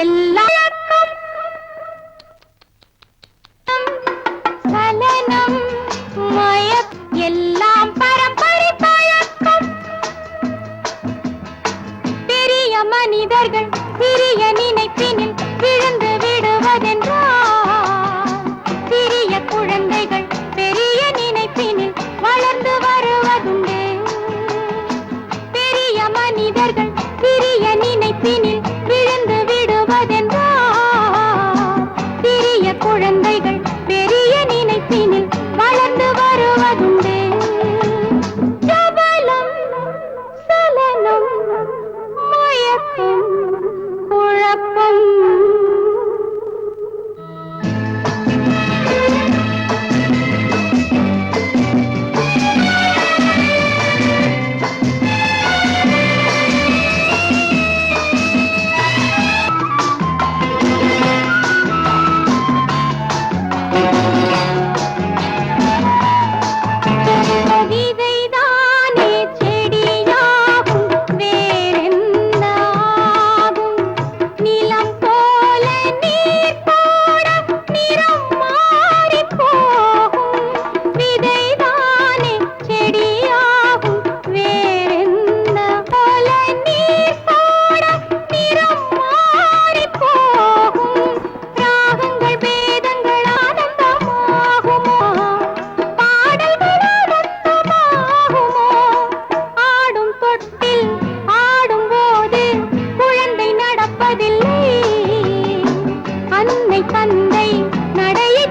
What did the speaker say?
எல்லாம் சலனம் மயக் எல்லாம் பரம்பரை பழக்கம் பெரிய மனிதர்கள் சிறிய நினைப்பினில் விழுந்து விடுவதென்றால் சிறிய குழந்தைகள் பெரிய நினைப்பினில் வளர்ந்து வருவதுண்டு பெரிய மனிதர்கள் Vive ஆட்டத்தில் ஆடும்போது குழந்தை நடப்பதில்லை. அன்னை தந்தை நடையை